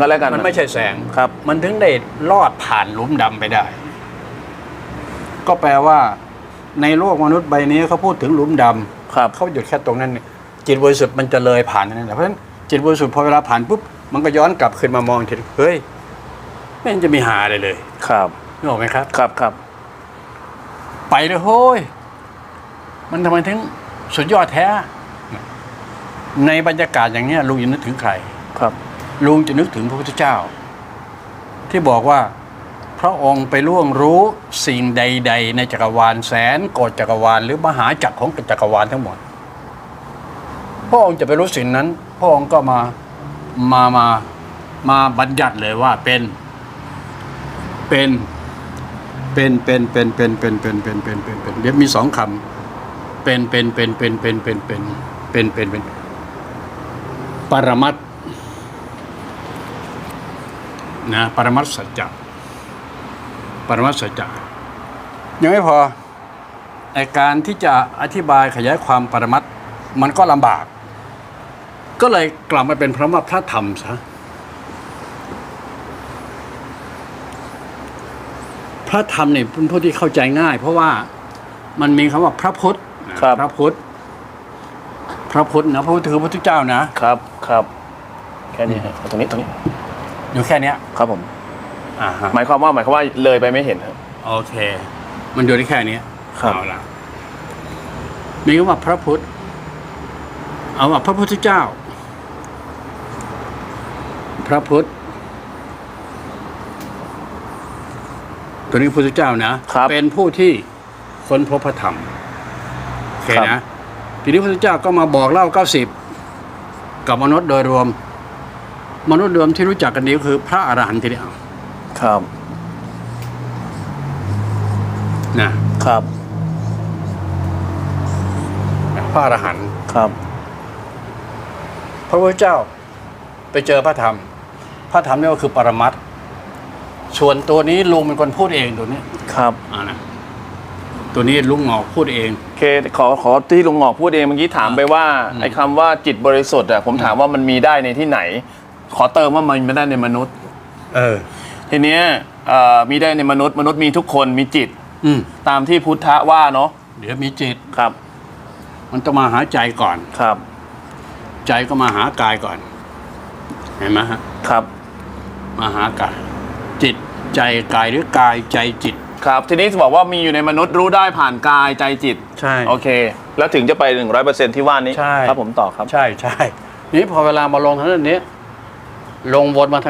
ก็แล้วกันมันไม่ใช่แสงครับ มันถึงได้ลอดผ่านหลุมดำไปได้ ก็แปลว่าในโลกมนุษย์ใบนี้เขาพูดถึงหลุมดำครับเขาหยุดแค่ตรงนั้นเนี่ยจิตบริสุทธิ์มันจะเลยผ่านนั่นแหละเพราะฉะนั้นจิตบริสุทธิ์พอเวลาผ่านปุ๊บมันก็ย้อนกลับขึ้นมามองทีเฮ้ยไม่เห็นจะมีหาอะไรเลยครับนึกออกไหมครับ ครับครับไปเลยโฮ้ยมันทำไมถึงสุดยอดแท้ ในบรรยากาศอย่างเนี้ยลุงจะนึกถึงใคร ครับ ลุงจะนึกถึงพระพุทธเจ้า ที่บอกว่าพระองค์ไปล่วงรู้สิ่งใด ๆ ในจักรวาลแสนโกฏจักรวาล หรือมหาจักรของจักรวาลทั้งหมด พระองค์จะไปรู้สิ่งนั้น พระองค์ก็มามามามาบัญญัติเลยว่าเป็นเป็นเป็นเป็นเป็นเป็นเป็นเป็นเป็นเป็นเป็นเป็นเดี๋ยวมีสองคำเป็นเป็นเป็นเป็นเป็นเป็นเป็นเป็นเป็นเป็นปรมัตถ นะปรมัตถ์สัจจะปรมัตถ์สัจจะยังไม่พอไอการที่จะอธิบายขยายความปรมัตถ์มันก็ลำบาก ก็เลยกลับมาเป็นพระว่าพระธรรมซะพระธรรมเนี่ยเป็นผู้ที่เข้าใจง่าย เพราะว่ามันมีคำว่าพระพุทธนะครับพระพุทธพระพุทธนะพระพุทธคือพระพุทธเจ้านะครับครับแค่นี้ฮะตรงนี้ตรงนี้ อยู่แค่เนี้ยครับผม อ่าฮะหมายความว่าหมายความว่าเลยไปไม่เห็นครับ โอเค มันอยู่ได้แค่เนี้ยครับ เอาละมีคำว่าพระพุทธ เอาว่าพระพุทธเจ้า พระพุทธ ตัวนี้พระพุทธเจ้านะครับเป็นผู้ที่ค้นพบพระธรรมโอเคครับ นะทีนี้พระพุทธเจ้าก็มาบอกเล่าเก้าสิบกับมนุษย์โดยรวม มนุษย์รวมที่รู้จักกันดีก็คือ พระอรหันต์ทีเดียวครับนะครับ พระอรหันต์ครับ พระพุทธเจ้าไปเจอพระธรรม พระธรรมนี่ก็คือปรมัตถ์ส่วนตัวนี้ลุงเป็นคนพูดเองตัวนี้ครับอ่านะตัวนี้ลุงหงอกพูดเองโอเคขอขอที่ลุงหงอกพูดเองเมื่อกี้ถามไปว่าอืมไอ้คำว่าจิตบริสุทธิ์อะผมถามว่ามันมีได้ในที่ไหน ขอเติมว่ามันไม่ได้ในมนุษย์ เออ ทีเนี้ยเอ่อมีได้ในมนุษย์มนุษย์มีทุกคนมีจิต อืมตามที่พุทธะว่าเนาะเดี๋ยวมีจิต ครับมันต้องมาหาใจก่อน ครับใจก็มาหากายก่อน เห็นไหมฮะครับมาหากาย จิตใจกายหรือกายใจจิต ครับ ทีนี้จะบอกว่ามีอยู่ในมนุษย์รู้ได้ผ่านกายใจจิต ใช่ โอเค แล้วถึงจะไป 100%ที่ว่านี้ใช่ ครับผมต่อครับ ใช่ใช่นี่พอเวลามาลงทางด้านนี้ ลงวนมาทาง